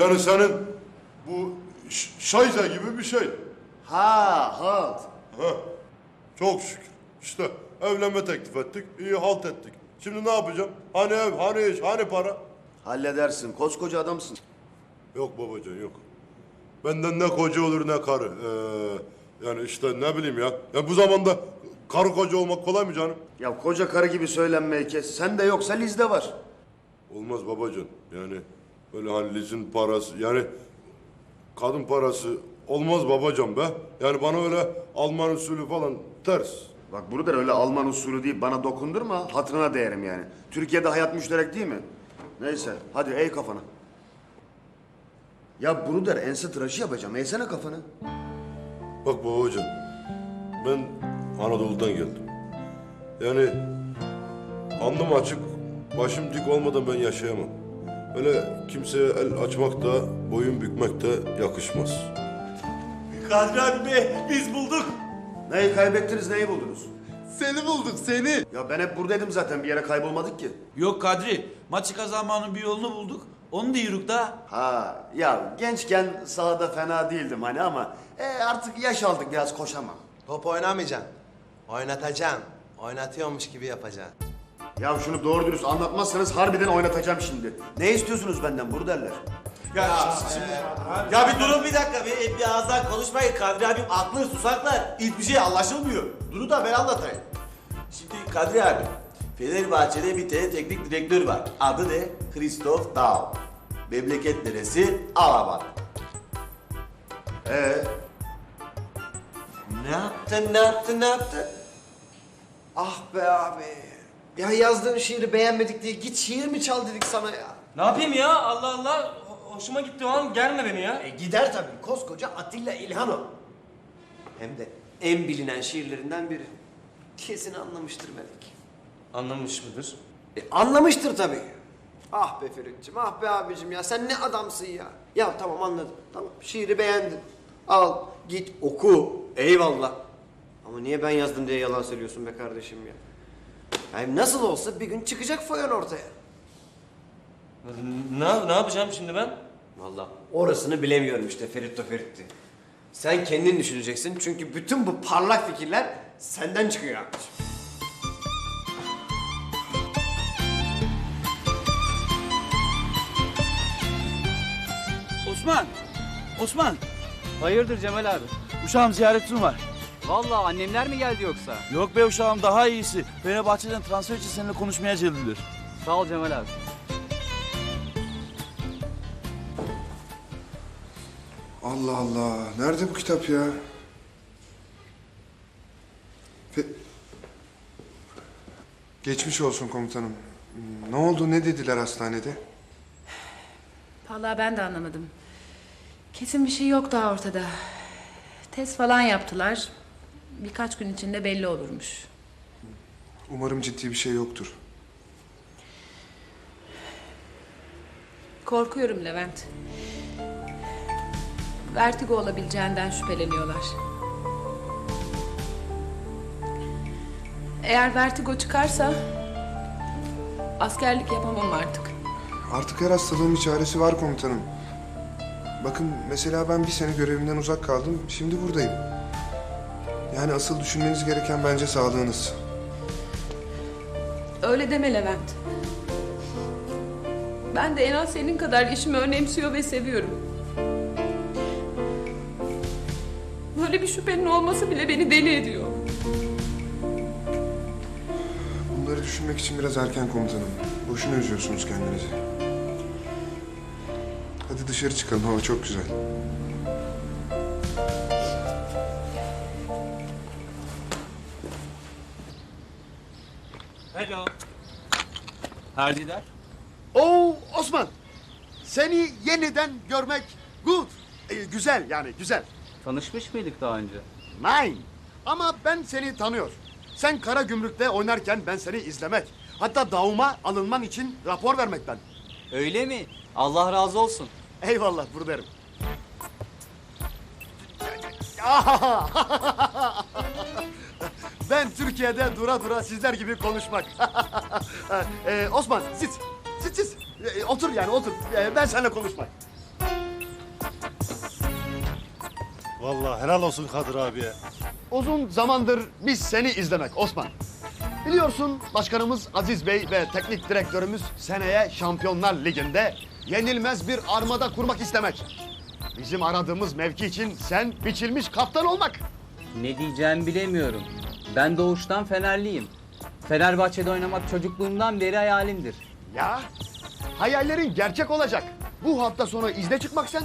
Yani senin bu ş- şayze gibi bir şey. Ha halt. Ha, çok şükür. İşte evlenme teklif ettik, iyi halt ettik. Şimdi ne yapacağım? Hani ev, hani iş, hani para? Halledersin. Koskoca adamsın. Yok babacan yok. Benden ne koca olur ne karı. Ee, yani işte ne bileyim ya. Ya bu zamanda karı koca olmak kolay mı canım? Ya koca karı gibi söylenmeyi kes. Sen de yoksa Liz'de var. Olmaz babacan. Yani böyle hani Liz'in parası yani kadın parası olmaz babacan be. Yani bana öyle Alman usulü falan ters. Bak burada öyle Alman usulü değil bana dokundurma hatırına değerim yani. Türkiye'de hayat müşterek değil mi? Neyse hadi ey kafana. Ya bunu der ense tıraşı yapacağım. Eğsene kafanı. Bak babacan ben Anadolu'dan geldim. Yani alnım açık, başım dik olmadan ben yaşayamam. Öyle kimseye el açmak da, boyun bükmek de yakışmaz. Kadri abi be biz bulduk. Neyi kaybettiniz neyi buldunuz? Seni bulduk seni. Ya ben hep buradaydım zaten bir yere kaybolmadık ki. Yok Kadri, maçı kazanmanın bir yolunu bulduk. Onu da yürük da. Ha ya gençken sahada fena değildim hani ama e, artık yaş aldık biraz koşamam. Top oynamayacaksın. Oynatacaksın. Oynatıyormuş gibi yapacaksın. Ya şunu doğru dürüst anlatmazsanız harbiden oynatacağım şimdi. Ne istiyorsunuz benden bunu derler. Ya, ya bir durun bir dakika bir, bir ağızdan konuşmayın Kadri abim aklı susaklar. Hiçbir şey anlaşılmıyor. Duru da ben anlatayım. Şimdi Kadri abi Fenerbahçe'de bir tane teknik direktör var. Adı ne? Christoph Daum. Memleket neresi? Alabat. Ee, Ne yaptın, ne yaptın, ne yaptın? Ah be abi. Ya yazdığın şiiri beğenmedik diye git şiir mi çal dedik sana ya. Ne yapayım ya? Allah Allah. Ho- Hoşuma gitti o an gelme beni ya. E gider tabii. Koskoca Atilla İlhan o. Hem de en bilinen şiirlerinden biri. Kesin anlamıştır Melek. Anlamış mıdır? E, anlamıştır tabii. Ah be Ferit'ciğim, ah be abicim ya sen ne adamsın ya. Ya tamam anladım. Tamam şiiri beğendin. Al git oku. Eyvallah. Ama niye ben yazdım diye yalan söylüyorsun be kardeşim ya. Yani nasıl olsa bir gün çıkacak foyan ortaya. Ne, ne yapacağım şimdi ben? Vallahi orasını bilemiyorum işte Feritto Ferit'ti. Sen kendin düşüneceksin çünkü bütün bu parlak fikirler senden çıkıyor abicim. Osman! Osman! Hayırdır Cemal abi? Uşağım ziyaretin var. Vallahi annemler mi geldi yoksa? Yok be uşağım daha iyisi. Fenerbahçe'den transfer için seninle konuşmaya geldiler. Sağ ol Cemal abi. Allah Allah. Nerede bu kitap ya? Fe... Geçmiş olsun komutanım. Ne oldu, ne dediler hastanede? Vallahi ben de anlamadım. Kesin bir şey yok daha ortada. Test falan yaptılar. Birkaç gün içinde belli olurmuş. Umarım ciddi bir şey yoktur. Korkuyorum Levent. Vertigo olabileceğinden şüpheleniyorlar. Eğer vertigo çıkarsa askerlik yapamam artık. Artık her hastalığın bir çaresi var komutanım. Bakın mesela ben bir sene görevimden uzak kaldım, şimdi buradayım. Yani asıl düşünmeniz gereken bence sağlığınız. Öyle deme Levent. Ben de en az senin kadar işimi önemsiyor ve seviyorum. Böyle bir şüphenin olması bile beni deli ediyor. Bunları düşünmek için biraz erken komutanım. Boşuna üzüyorsunuz kendinizi. Hadi dışarı çıkalım, hava çok güzel. Herdiler. Oo Osman. Seni yeniden görmek good. Ee, güzel yani güzel. Tanışmış mıydık daha önce? Nine. Ama ben seni tanıyor. Sen kara gümrükte oynarken ben seni izlemek. Hatta davuma alınman için rapor vermekten. Öyle mi? Allah razı olsun. Eyvallah buradayım. ben Türkiye'de dura dura sizler gibi konuşmak. ee, Osman siz, siz, siz. Ee, otur yani otur. Ee, ben seninle konuşmak. Vallahi helal olsun Kadir abiye. Uzun zamandır biz seni izlemek Osman. Biliyorsun başkanımız Aziz Bey ve teknik direktörümüz seneye Şampiyonlar Ligi'nde yenilmez bir armada kurmak istemek. Bizim aradığımız mevki için sen biçilmiş kaptan olmak. Ne diyeceğimi bilemiyorum. Ben doğuştan Fenerliyim. Fenerbahçe'de oynamak çocukluğumdan beri hayalimdir. Ya hayallerin gerçek olacak. Bu hafta sonu izne çıkmak sen.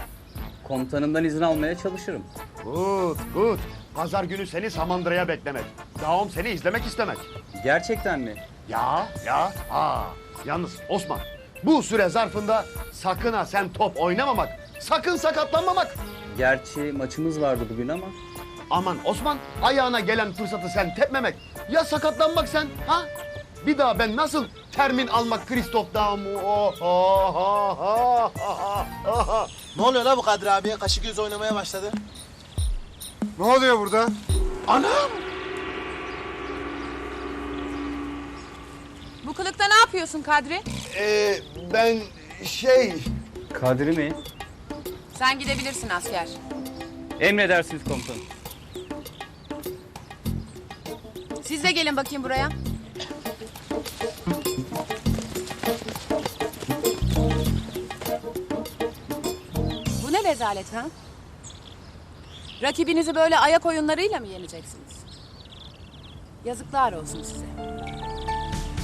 Komutanımdan izin almaya çalışırım. Good, good. Pazar günü seni Samandıra'ya beklemek. Daum seni izlemek istemek. Gerçekten mi? Ya, ya, aa. Yalnız Osman, bu süre zarfında sakın ha sen top oynamamak, sakın sakatlanmamak. Gerçi maçımız vardı bugün ama. Aman Osman, ayağına gelen fırsatı sen tepmemek. Ya sakatlanmak sen, ha? Bir daha ben nasıl termin almak Kristof Daum'u? Oh, oh, oh, oh, oh, oh, oh. Ne oluyor la bu Kadir abiye? Kaşı göz oynamaya başladı. Ne oluyor burada? Bu kılıkta ne yapıyorsun Kadri? Ee, ben şey... Kadri mi? Sen gidebilirsin asker. Emredersiniz komutanım. Siz de gelin bakayım buraya. Bu ne rezalet ha? Rakibinizi böyle ayak oyunlarıyla mı yeneceksiniz? Yazıklar olsun size.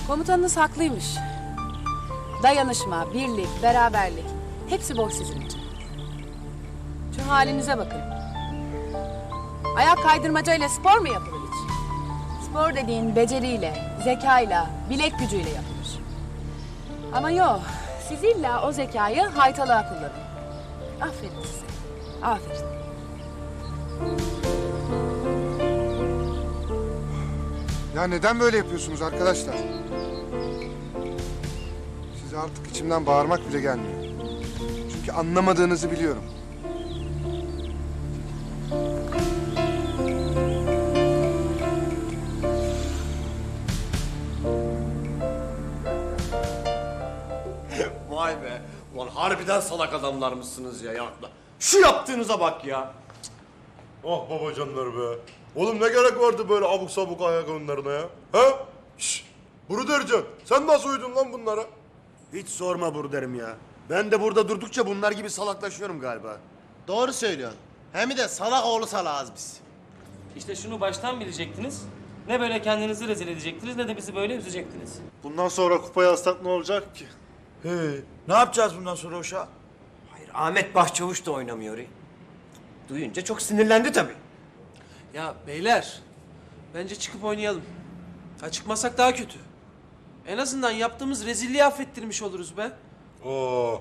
Komutanınız haklıymış. Dayanışma, birlik, beraberlik hepsi boş sizin için. Şu halinize bakın. Ayak kaydırmacayla spor mu yapılır? Spor dediğin beceriyle, zekayla, bilek gücüyle yapılır. Ama yok, siz illa o zekayı haytalığa kullanın. Aferin size, aferin. Ya neden böyle yapıyorsunuz arkadaşlar? Size artık içimden bağırmak bile gelmiyor. Çünkü anlamadığınızı biliyorum. Vay be. Ulan harbiden salak adamlarmışsınız ya. ya. Şu yaptığınıza bak ya. Ah babacanlar be. Oğlum ne gerek vardı böyle abuk sabuk ayak oyunlarına ya? Ha? Şşş. Bunu dercan. Sen nasıl uydun lan bunlara? Hiç sorma bur derim ya. Ben de burada durdukça bunlar gibi salaklaşıyorum galiba. Doğru söylüyorsun. Hem de salak oğlu salağız biz. İşte şunu baştan bilecektiniz. Ne böyle kendinizi rezil edecektiniz ne de bizi böyle üzecektiniz. Bundan sonra kupayı alsak ne olacak ki? He, ne yapacağız bundan sonra uşağı? Hayır Ahmet Bahçavuş da oynamıyor. Duyunca çok sinirlendi tabii. Ya beyler, bence çıkıp oynayalım. Ha çıkmasak daha kötü. En azından yaptığımız rezilliği affettirmiş oluruz be. Aa,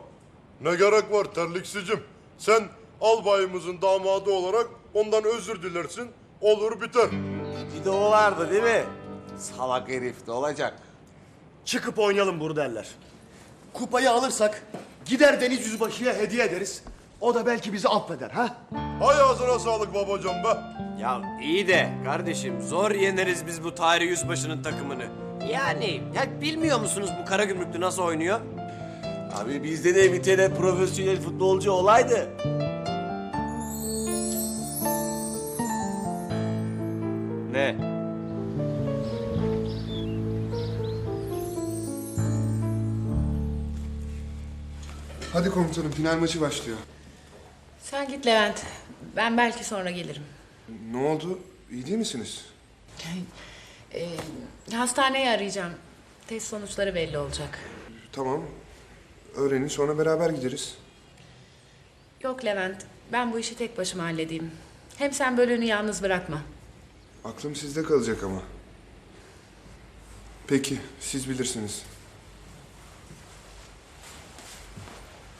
ne gerek var terliksicim. Sen albayımızın damadı olarak ondan özür dilersin. Olur biter. Bir de o vardı değil mi? Salak herif ne olacak? Çıkıp oynayalım bur derler. Kupayı alırsak gider Deniz Yüzbaşı'ya hediye ederiz. O da belki bizi affeder ha? Hay ağzına sağlık babacan be. Ya iyi de kardeşim zor yeneriz biz bu Tahir Yüzbaşı'nın takımını. Yani ya bilmiyor musunuz bu Karagümrük'te nasıl oynuyor? Abi bizde de bir tane profesyonel futbolcu olaydı. Hadi komutanım final maçı başlıyor. Sen git Levent. Ben belki sonra gelirim. Ne oldu? İyi değil misiniz? Ee, hastaneyi arayacağım. Test sonuçları belli olacak. Tamam. Öğrenin sonra beraber gideriz. Yok Levent, ben bu işi tek başıma halledeyim. Hem sen bölüğünü yalnız bırakma. Aklım sizde kalacak ama. Peki, siz bilirsiniz.